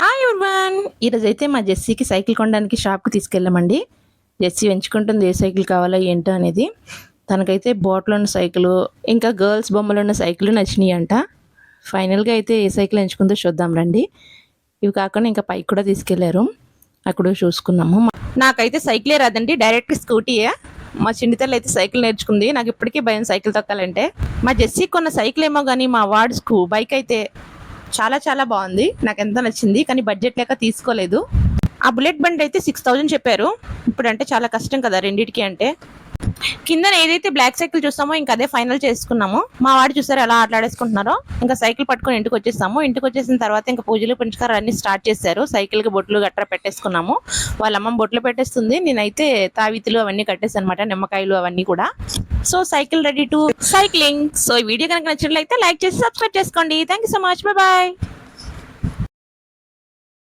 Hi Urvan ఈరోజు అయితే మా జెస్సీకి సైకిల్ కొనడానికి షాప్కి తీసుకెళ్ళామండి. జెస్సీ ఎంచుకుంటుంది ఏ సైకిల్ కావాలో ఏంటో అనేది. తనకైతే బాటిల్ ఉన్న సైకిల్ ఇంకా గర్ల్స్ బొమ్మలు ఉన్న సైకిల్ నచ్చినాయి అంట ఫైనల్గా అయితే ఏ సైకిల్ ఎంచుకుందో చూద్దాం రండి. ఇవి కాకుండా ఇంకా పైకి కూడా తీసుకెళ్ళారు. అక్కడ చూసుకున్నాము. నాకైతే సైకిలే రాదండి డైరెక్ట్ స్కూటీయే. మా చిన్నితల్లి అయితే సైకిల్ నేర్చుకుంది. నాకు ఇప్పటికీ భయం సైకిల్ తొక్కాలంటే. మా జెస్సీ కొన్న సైకిల్ ఏమో కానీ మా వార్డ్ స్కూ బైక్ అయితే చాలా చాలా బాగుంది. నాకు ఎంత నచ్చింది కానీ బడ్జెట్ లేక తీసుకోలేదు. ఆ బుల్లెట్ బండి అయితే సిక్స్ థౌజండ్ చెప్పారు. ఇప్పుడు అంటే చాలా కష్టం కదా రెండింటికి అంటే. కింద ఏదైతే బ్లాక్ సైకిల్ చూస్తామో ఇంకా అదే ఫైనల్ చేసుకున్నాము మా వాడు చూసారు ఎలా ఆటలాడేసుకుంటున్నారో ఇంకా సైకిల్ పట్టుకొని ఇంటికి వచ్చేసాము. ఇంటికి వచ్చేసిన తర్వాత ఇంకా పూజలు పుంచుకారు అన్ని స్టార్ట్ చేశారు. సైకిల్కి బొట్లు గట్రా పెట్టేసుకున్నాము. వాళ్ళ అమ్మ బొట్లు పెట్టేస్తుంది. నేనైతే తావితులు అవన్నీ కట్టేసి అనమాట నిమ్మకాయలు అవన్నీ కూడా. So cycle ready to cycling so ఈ వీడియో కనుక నచ్చినట్లయితే లైక్ చేసి సబ్స్క్రైబ్ చేసుకోండి. Thank you so much bye bye